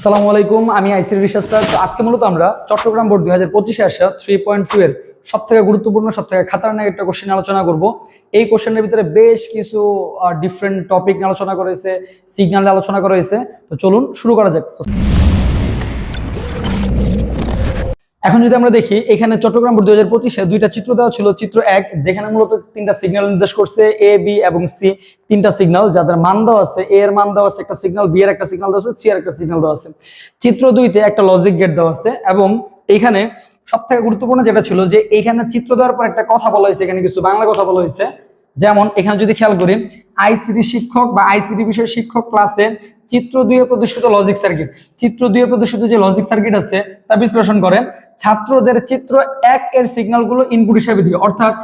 আসসালামু আলাইকুম, আমি আইসির রিসার্চ স্যার। আজকে মূলত আমরা চট্টগ্রাম বোর্ড দুই হাজার পঁচিশে আসা থ্রি পয়েন্ট টু এর সব থেকে গুরুত্বপূর্ণ সব থেকে খাতারনাক একটা কোশ্চেন আলোচনা করব। এই কোশ্চেনের ভিতরে বেশ কিছু ডিফারেন্ট টপিক আলোচনা করেছে সিগন্যাল আলোচনা করা হয়েছে। তো চলুন শুরু করা যাক। এখন যদি আমরা দেখি, এখানে চট্টগ্রাম বোর্ড দুই হাজার পঁচিশে দুইটা চিত্র দেওয়া ছিল। চিত্র এক, যেখানে মূলত তিনটা সিগন্যাল নির্দেশ করছে এ বি এবং সি তিনটা সিগন্যাল যাদের মান দেওয়া আছে এ এর মান দেওয়া আছে, একটা সিগন্যাল বি এর একটা সিগন্যাল দেওয়া আছে সি এর একটা সিগন্যাল দেওয়া আছে। চিত্র দুইতে একটা লজিক গেট দেওয়া আছে এবং এইখানে সব থেকে গুরুত্বপূর্ণ যেটা ছিল যে এইখানে চিত্র দেওয়ার পর একটা কথা বলা হয়েছে, এখানে কিছু বাংলা কথা বলা হয়েছে। যেমন এখানে যদি খেয়াল করি আইসিটি শিক্ষক বা আইসিটি বিষয়ের শিক্ষক ক্লাসে চিত্র দুয়ে প্রদর্শিত লজিক সার্কিট চিত্র দুয়ে প্রদর্শিত যে লজিক সার্কিট আছে, তা বিশ্লেষণ করে ছাত্রদের চিত্র এক এর সিগন্যালগুলো ইনপুট হিসাবে দিয়ে, অর্থাৎ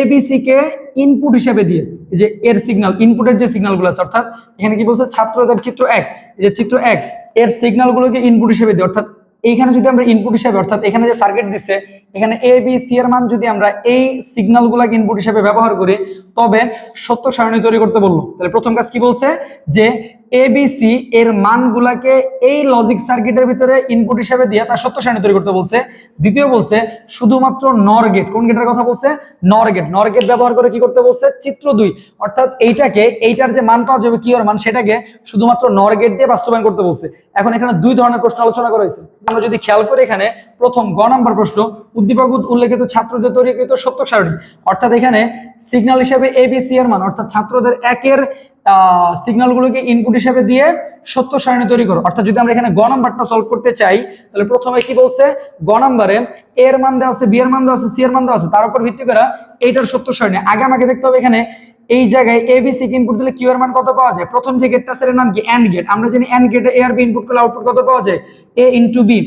এবিসি কে ইনপুট হিসাবে দিয়ে যে এর সিগন্যাল ইনপুটের যে সিগন্যালগুলো আছে, অর্থাৎ এখানে কি বলছে? ছাত্রদের চিত্র এক যে চিত্র এক, এর সিগন্যালগুলোকে ইনপুট হিসেবে দিয়ে, অর্থাৎ এইখানে যদি আমরা ইনপুট হিসেবে, অর্থাৎ এখানে যে সার্কিট দিচ্ছে এখানে এ বি সি এর মান যদি আমরা এই সিগন্যাল গুলাকে ইনপুট হিসেবে ব্যবহার করি, তবে সত্য সারণী তৈরি করতে বলল। তাহলে প্রথম কাজ কি বলছে? যে এবিসি এর মানগুলাকে এই লজিক সার্কিটের ভিতরে ইনপুট হিসেবে দিয়ে তার সত্য সারণী তৈরি করতে বলছে। দ্বিতীয় বলছে, শুধুমাত্র নর গেট কোন গেটের কথা বলছে? নর গেট নর গেট ব্যবহার করে কি করতে বলছে? চিত্র দুই। অর্থাৎ এইটাকে, এইটার যে মান পাওয়া যাবে কি ওর মান, সেটাকে শুধুমাত্র নর গেট দিয়ে বাস্তবায়ন করতে বলছে। এখন এখানে দুই ধরনের প্রশ্ন আলোচনা করা হয়েছে। আমরা যদি খেয়াল করি এখানে প্রথম গ নাম্বার প্রশ্ন, উদ্দীপক উল্লেখিত ছাত্রদের তৈরিকৃত সত্য সারণী। অর্থাৎ এখানে সিগন্যাল হিসেবে এবিসি এর মান, অর্থাৎ ছাত্রদের একের সিগন্যালগুলোকে ইনপুট হিসাবে দিয়ে সত্য সারণী তৈরি করো। অর্থাৎ যদি আমরা এখানে গ নাম্বারটা সলভ করতে চাই, তাহলে প্রথমে কি বলছে? গ নাম্বারে এর মান দেওয়া আছে বি এর মান দেওয়া আছে সি এর মান দেওয়া আছে। তার উপর ভিত্তি করে এইটার সত্য সারণী। আগে আমাকে দেখতে হবে এখানে এই জায়গায় এ বি সি ইনপুট দিলে কিউ এর মান কত পাওয়া যায়? প্রথম যে গেটটা সেটার নাম কি? এন্ড গেট আমরা জানি এন্ড গেটে এ আর বি ইনপুট করলে আউটপুট কত পাওয়া যায়? এ ইনটু বি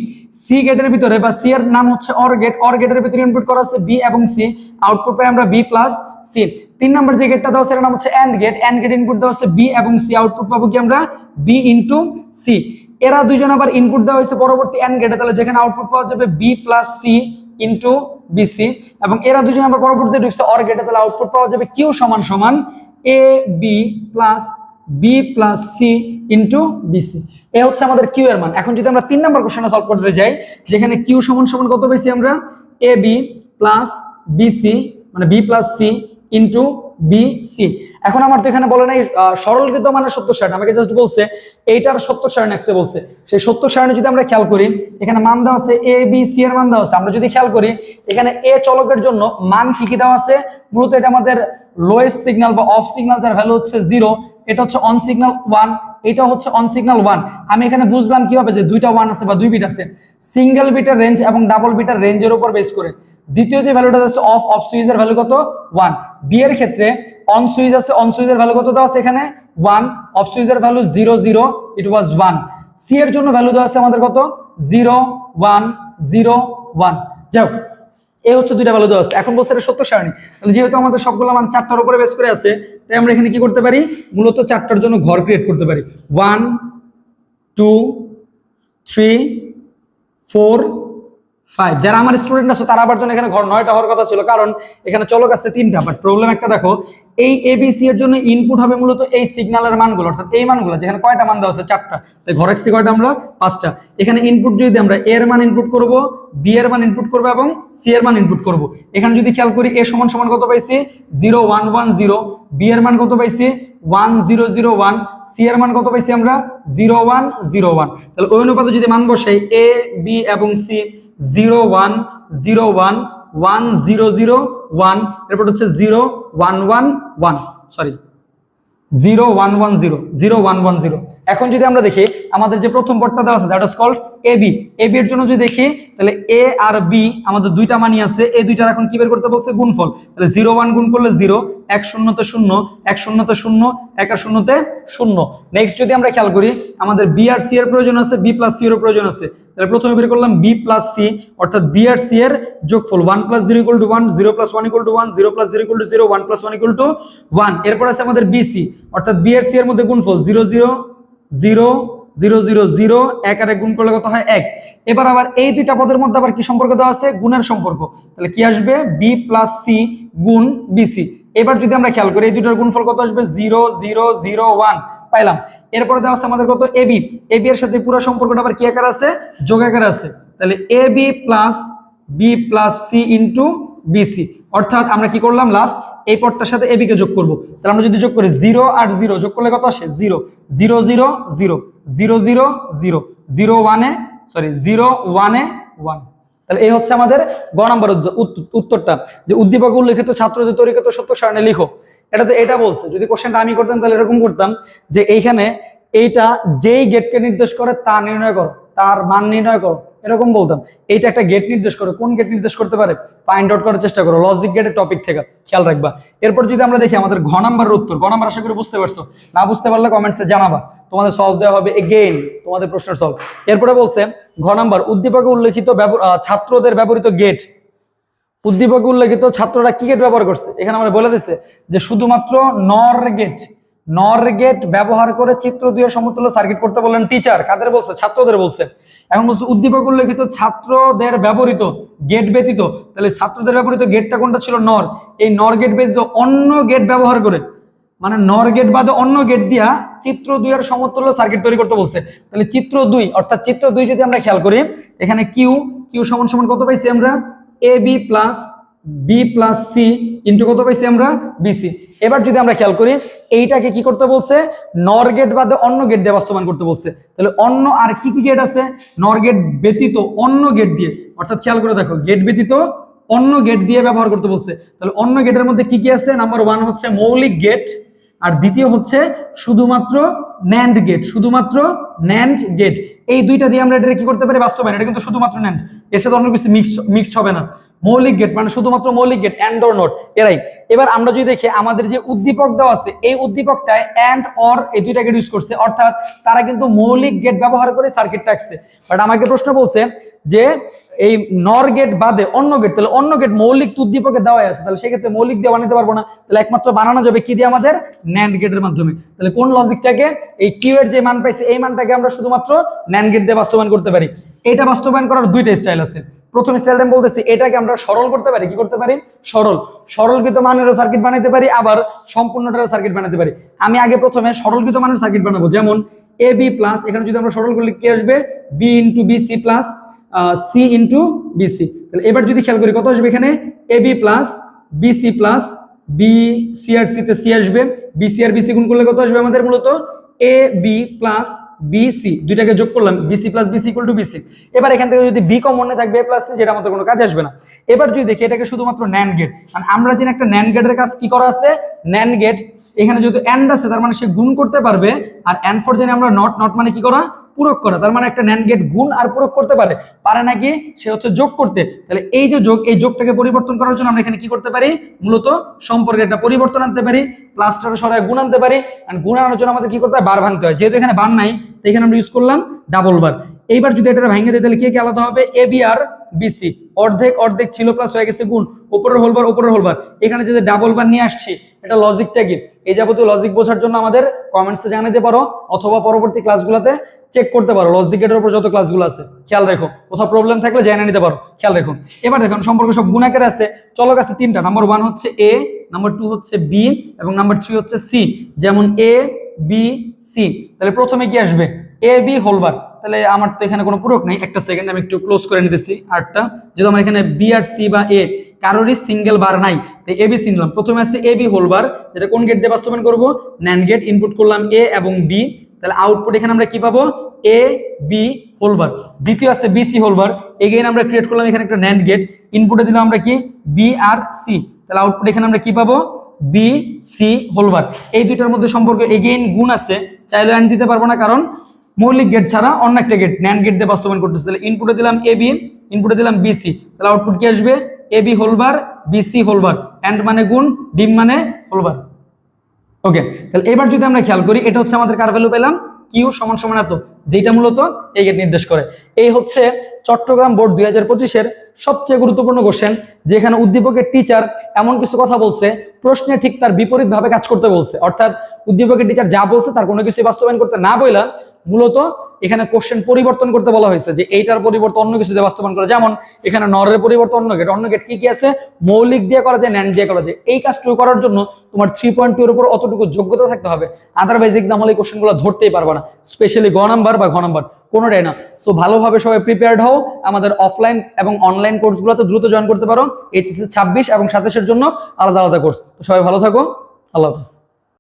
সি গেটের ভিতরে বা সি এর নাম হচ্ছে অর গেট অর গেটের ভিতরে ইনপুট করা আছে বি এবং সি আউটপুট পাই আমরা বি প্লাস সি তিন নম্বর যে গেটটা দেওয়া সেটার নাম হচ্ছে and gate and gate input দেওয়া আছে বি এবং সি আউটপুট পাবো কি আমরা? বি ইনটু সি এরা দুইজন আবার ইনপুট দেওয়া হয়েছে পরবর্তী এন্ড গেটে তাহলে যেখানে আউটপুট পাওয়া যাবে B plus C into BC এবং এরা দুজন আবার পরবর্তীতে ঢুকছে অর গেটে তাহলে আউটপুট পাওয়া যাবে কিউ সমান সমান A B plus B plus C into BC এ হচ্ছে আমাদের কিউ এর মান। এখন যদি আমরা তিন নম্বর কোশ্চেনটা সলভ করতে যাই, যেখানে কিউ সমান সমান কত পেয়েছি আমরা? এ বি প্লাস বিসি মানে B plus C into B C এখন আমার তো এখানে বলে নাই সরলকৃত মানের সত্য সারণী আমাকে জাস্ট বলছে, এইটার সত্য সারণী আঁকতে বলছে। সেই সত্য সারণী যদি আমরা খেয়াল করি, এখানে মান দেওয়া আছে এ বি সি এর মান দেওয়া আছে। আমরা যদি খেয়াল করি, এখানে এ চলকের জন্য মান কি কি দেওয়া আছে? মূলত এটা আমাদের লোয়েস্ট সিগন্যাল বা অফ সিগন্যাল যার ভ্যালু হচ্ছে জিরো এটা হচ্ছে অন সিগন্যাল ওয়ান এটা হচ্ছে অন সিগন্যাল ওয়ান আমি এখানে বুঝলাম কীভাবে যে দুইটা ওয়ান আছে বা দুই বিট আছে। সিঙ্গেল বিটের রেঞ্জ এবং ডাবল বিটের রেঞ্জের উপর বেস করে। দ্বিতীয় যে ভ্যালুটা আছে অফ অফ সুইচের ভ্যালু কত? ওয়ান বি এর ক্ষেত্রে অন সুইচ আছে অন সুইচের ভ্যালু কত দেওয়া আছে এখানে? ওয়ান অফ সুইচের value zero zero it was one C এর জন্য ভ্যালু দেওয়া আছে আমাদের কত? জিরো ওয়ান জিরো ওয়ান যাই হোক এই হচ্ছে দুইটা ভ্যালু দেওয়া আছে। এখন বলছে এটা সত্য সারণী। তাহলে যেহেতু আমাদের সবগুলো মান চারটার উপরে বেস করে আছে, তাই আমরা এখানে কি করতে পারি? মূলত চারটার জন্য ঘর ক্রিয়েট করতে পারি। One two three four five যারা আমার স্টুডেন্ট আছে, তারা আবার জন্য এখানে ঘর নয়টা হওয়ার কথা ছিল। কারণ এখানে চলক আছে তিনটা বাট প্রবলেম একটা দেখো, এই এবিসি এর জন্য ইনপুট হবে মূলত এই সিগন্যালের মানগুলো, অর্থাৎ এই মানগুলো, যেখানে কয়টা মান দেওয়া আছে? চারটা। তাই ঘর এক্সি কয়টা? আমরা পাঁচটা। এখানে ইনপুট যদি আমরা এ এর মান ইনপুট করব বি এর মান ইনপুট করব এবং সি এর মান ইনপুট করব। এখানে যদি খেয়াল করি এ সমান সমান কত পাইছি? Zero one one zero B এর মান কত পাইছি? One zero zero one C এর মান কত পাইছি আমরা? জিরো ওয়ান জিরো ওয়ান তাহলে ওই যদি মান বসাই এ বি এবং C zero one zero one one zero zero one এরপর হচ্ছে zero one one one sorry zero one one zero zero one one zero এখন যদি আমরা দেখি, আমাদের যে প্রথম পদটা দেওয়া আছে that is called A B A B এর জন্য যদি দেখি তাহলে এ আর বি আমাদের দুইটা মানি আছে। এই দুইটার এখন কি বের করতে বলছে? গুণফল। তাহলে জিরো ওয়ান গুণ করলে জিরো এক শূন্যতে শূন্য, এক শূন্যতে শূন্য, এক আর শূন্যতে শূন্য। নেক্সট যদি আমরা খেয়াল করি, আমাদের বি আর সি এর প্রয়োজন আছে বি প্লাস সি এর প্রয়োজন আছে। তাহলে প্রথমে বের করলাম বি প্লাস সি অর্থাৎ বি আর সি এর যোগফল। One plus zero equal to one zero plus one equal to one zero plus zero equal to zero one plus one equal to one এরপর আছে আমাদের বিসি অর্থাৎ বি আর C এর মধ্যে গুণফল। Zero zero zero zero zero zero এক আর এক গুণ করলে কত হয়? এক। এবার আবার এই দুইটা পদের মধ্যে আবার কি সম্পর্ক দেওয়া আছে? গুণের সম্পর্ক। তাহলে কি আসবে? বি প্লাস সি গুণ বিসি এবার যদি আমরা খেয়াল করি, এই দুটার গুণফল কত আসবে? Zero zero zero one. পাইলাম। এরপরে দেওয়া আছে আমাদের কত? এবি এবি এর সাথে পুরো সম্পর্কটা আবার কি আকার আছে? যোগ আকার আছে। তাহলে A B plus B plus C into BC অর্থাৎ আমরা কি করলাম? লাস্ট এই পদটার সাথে এবি কে যোগ করব। তাহলে আমরা যদি যোগ করি জিরো আর জিরো, যোগ করলে কত আসে? Zero. Zero zero zero. Zero zero zero. Zero, ওয়ানে সরি জিরো, ওয়ানে, ওয়ান। তাহলে এই হচ্ছে আমাদের গ নম্বর উত্তরটা। যে উদ্দীপক উল্লেখিত ছাত্রদের তরিকত সত্য সারণে লিখো। এটা তো এটা বলছে। যদি কোশ্চেনটা আমি করতাম, তাহলে এরকম করতাম যে এইখানে এইটা যেই গেটকে নির্দেশ করে, তা নির্ণয় করো। তার মান নির্ণয় করো। এরকম বলতাম। এইটা একটা গেট নির্দেশ করো। কোন গেট নির্দেশ করতে পারে? ফাইন্ড আউট করার চেষ্টা করো। লজিক গেটের টপিক থেকে খেয়াল রাখবা। এরপর যদি আমরা দেখি আমাদের ঘ নাম্বারের উত্তর, ঘ নাম্বার আশা করি বুঝতে পারছ। না বুঝতে পারলে কমেন্টসে জানাবা। তোমাদের সলভ দেওয়া হবে এগেইন তোমাদের প্রশ্নের সলভ এরপরে বলছে, ঘ নাম্বার, উদ্দীপকে উল্লেখিত ছাত্রদের ব্যবহৃত গেট উদ্দীপকে উল্লেখিত ছাত্ররা কি গেট ব্যবহার করছে? এখানে আমরা বলে দিচ্ছে যে শুধুমাত্র নর গেট নর গেট ব্যবহার করে চিত্র দুই সমতুল্য সার্কিট করতে বললেন টিচার কাদের বলছে? ছাত্রদের বলছে। এখন বলছে, উদ্দীপক উল্লেখিত ছাত্রদের ব্যবহৃত গেট ব্যতীত, তাহলে ছাত্রদের ব্যবহৃত গেটটা কোনটা ছিল? নর। এই নর গেট ব্যতীত অন্য গেট ব্যবহার করে মানে নর গেট বাদে অন্য গেট দিয়া চিত্র দুই এর সমতুল্য সার্কিট তৈরি করতে বলছে। তাহলে চিত্র দুই, অর্থাৎ চিত্র দুই যদি আমরা খেয়াল করি, এখানে কিউ কিউ সমান সমান কত পাইছি আমরা? A B plus B plus C into কত পাইছি আমরা? বিসি এবার যদি আমরা খেয়াল করি, এইটাকে কি করতে বলছে? নর গেট বাদে অন্য গেট দিয়ে বাস্তবায়ন করতে বলছে। তাহলে অন্য আর কি কি গেট আছে? নর গেট ব্যতীত অন্য গেট দিয়ে। অর্থাৎ খেয়াল করে দেখো গেট ব্যতীত অন্য গেট দিয়ে ব্যবহার করতে বলছে। তাহলে অন্য গেটের মধ্যে কি কি আছে? নাম্বার ওয়ান হচ্ছে মৌলিক গেট আর দ্বিতীয় হচ্ছে শুধুমাত্র ন্যান্ড গেট শুধুমাত্র ন্যান্ড গেট এই দুইটা দিয়ে আমরা এটা কি করতে পারি? বাস্তবায়ন। এটা কিন্তু শুধুমাত্র ন্যান্ড এর সাথে অন্য কিছু মিক্স মিক্সড হবে না। মৌলিক গেট মানে শুধুমাত্র মৌলিক গেট অ্যান্ড অর নট এরাই এবার আমরা যদি দেখি, আমাদের যে উদ্দীপক দেওয়া আছে, এই উদ্দীপকটায় অ্যান্ড অর এই দুইটা গেট ইউজ করছে। অর্থাৎ তারা কিন্তু মৌলিক গেট ব্যবহার করে সার্কিট টাকছে বাট আমাকে প্রশ্ন বলছে যে, এই নর গেট বাদে অন্য গেট তাহলে অন্য গেট মৌলিক উদ্দীপকে দেওয়া আছে। তাহলে সেক্ষেত্রে মৌলিক দিয়ে বানাতে পারব না। তাহলে একমাত্র বানানো যাবে কি দিয়ে আমাদের? ন্যান্ড গেটের মাধ্যমে। তাহলে কোন লজিকটাকে এই কিউ এর যে মান পাইছে, এই মানটাকে আমরা শুধুমাত্র ন্যান্ড গেট দিয়ে বাস্তবায়ন করতে পারি। এটা বাস্তবায়ন করার দুইটা স্টাইল আছে। প্রথম স্টাইলটা আমি বলতেছি, এটাকে আমরা সরল করতে পারি। কি করতে পারি? সরল। সরলকৃত মানেরও সার্কিট বানাইতে পারি, আবার সম্পূর্ণটারও সার্কিট বানাতে পারি। আমি আগে প্রথমে সরলকৃত মানের সার্কিট বানাবো। যেমন এ বি প্লাস এখানে যদি আমরা সরল করলে কি আসবে? B into B C plus C into BC তাহলে এবার যদি খেয়াল করি, কত আসবে এখানে? A B plus B C plus B C R C তে সি আসবে। বি সি আর বি সি গুণ করলে কত আসবে আমাদের মূলত? এ বি প্লাস বিসি দুইটাকে যোগ করলাম BC plus BC equal to BC এবার এখান থেকে যদি বি কমন না থাকবে এ প্লাস সি যেটা আমাদের কোনো কাজ আসবে না। এবার যদি দেখি, এটাকে শুধুমাত্র ন্যান গেট কারণ আমরা জানি একটা ন্যান গেটের কাজ কি করা আছে? ন্যান গেট এখানে যেহেতু অ্যান্ড আছে, তার মানে সে গুণ করতে পারবে। আর অ্যান্ড ফর জানি আমরা নট নট মানে কি করা? পূরক করা, তার মানে একটা ন্যান গেট গুণ আর পূরক করতে পারে। পারে নাকি সে হচ্ছে যোগ করতে। তাহলে এই যে যোগ, এই যোগটাকে পরিবর্তন করার জন্য আমরা এখানে কি করতে পারি? মূলত সম্পর্কে একটা পরিবর্তন আনতে পারি প্লাসটার সরায় গুণ আনতে পারি আর গুণ আনার জন্য আমাদের কি করতে হয়? বার ভাঙতে হয়। যেহেতু এখানে বার নাই তো এখানে আমরা ইউজ করলাম ডাবল বার এইবার যদি এটা ভেঙে দিই, তাহলে কে কে আলাদা হবে? এ বি আর বিসি অর্ধেক অর্ধেক ছিল প্লাস হয়ে গেছে গুণ। উপরের হোলবার উপরের হোলবার এখানে যদি ডাবল বার নিয়ে আসছি, এটা লজিকটা কি এই যাবতীয় লজিক বোঝার জন্য আমাদের কমেন্টসে জানাতে পারো, অথবা পরবর্তী ক্লাসগুলোতে চেক করতে পারো লজিক গেটের উপর যত ক্লাসগুলো আছে, খেয়াল রেখো। কোথাও প্রবলেম থাকলে জেনে নিতে পারো, খেয়াল রেখো। এবার দেখুন সম্পর্ক সব গুণাকার আছে। চলক আছে তিনটা নাম্বার ওয়ান হচ্ছে এ নাম্বার টু হচ্ছে বি এবং নাম্বার থ্রি হচ্ছে সি যেমন এ বি সি তাহলে প্রথমে কি আসবে? এ বি হোলবার তাহলে আমার তো এখানে কোনো পূরক নেই। একটা সেকেন্ড আমি একটু ক্লোজ করে নিতেছি, আটটা। যেহেতু আমার এখানে বি আর সি বা এ কারোরই সিঙ্গেল বার নাই। তাই বি সি নিলাম। প্রথমে আসছে এ বি হোলবার যেটা কোন গেট দিয়ে বাস্তবায়ন করব? ন্যান গেট ইনপুট করলাম এ এবং বি তাহলে আউটপুট এখানে আমরা কি পাবো? এ বি হোলবার দ্বিতীয় আছে বিসি হোলবার এগেইন আমরা ক্রিয়েট করলাম এখানে একটা ন্যান্ড গেট ইনপুটে দিলাম আমরা কি? বি আর সি তাহলে আউটপুট এখানে আমরা কি পাবো? বি সি হোলবার এই দুইটার মধ্যে সম্পর্ক এগেইন গুণ আছে, চাইলে আন দিতে পারব না, কারণ মৌলিক গেট ছাড়া অন্য একটা গেট ন্যান্ড গেট দিয়ে বাস্তবায়ন করতেছে। তাহলে ইনপুটে দিলাম এ বি ইনপুটে দিলাম বিসি তাহলে আউটপুট কি আসবে? A B whole bar BC whole bar and মানে গুণ, ডিম মানে হোলবার ওকে তাহলে এবার যদি আমরা খেয়াল করি, এটা হচ্ছে আমাদের কার ভ্যালু পেলাম? কিউ সমান সমান এত। যেটা মূলত এই গেট নির্দেশ করে। এই হচ্ছে চট্টগ্রাম বোর্ড দুই হাজার পঁচিশের সবচেয়ে গুরুত্বপূর্ণ কোশ্চেন যেখানে উদ্দীপকের টিচার এমন কিছু কথা বলছে, প্রশ্নে ঠিক তার বিপরীত ভাবে কাজ করতে বলছে। অর্থাৎ উদ্দীপকের টিচার যা বলছে তার কোনো কিছু বাস্তবায়ন করতে না বইলা মূলত এখানে কোশ্চেন পরিবর্তন করতে বলা হয়েছে যে এইটার পরিবর্তে অন্য কিছু বাস্তবায়ন করা। যেমন এখানে নরের পরিবর্তে অন্য গেট অন্য গেট কি কি আছে? মৌলিক দিয়ে করা যায় ন্যান্ড দিয়ে করা যায়। এই কাজটুকু করার জন্য তোমার থ্রি পয়েন্ট টু এর উপর অতটুকু যোগ্যতা থাকতে হবে। আদারওয়াইজ এক্সাম এই কোশ্চেনগুলো ধরতেই পারবে না। স্পেশালি গ নাম্বার বা ঘ নাম্বার, কোনোটাই না। সো ভালোভাবে সবাই প্রিপেয়ার্ড হও। আমাদের অফলাইন এবং অনলাইন কোর্সগুলোতে দ্রুত জয়েন করতে পারো। এইচএসসি ছাব্বিশ এবং সাতাশের জন্য আলাদা আলাদা কোর্স সবাই ভালো থাকো। আল্লাহ হাফিজ।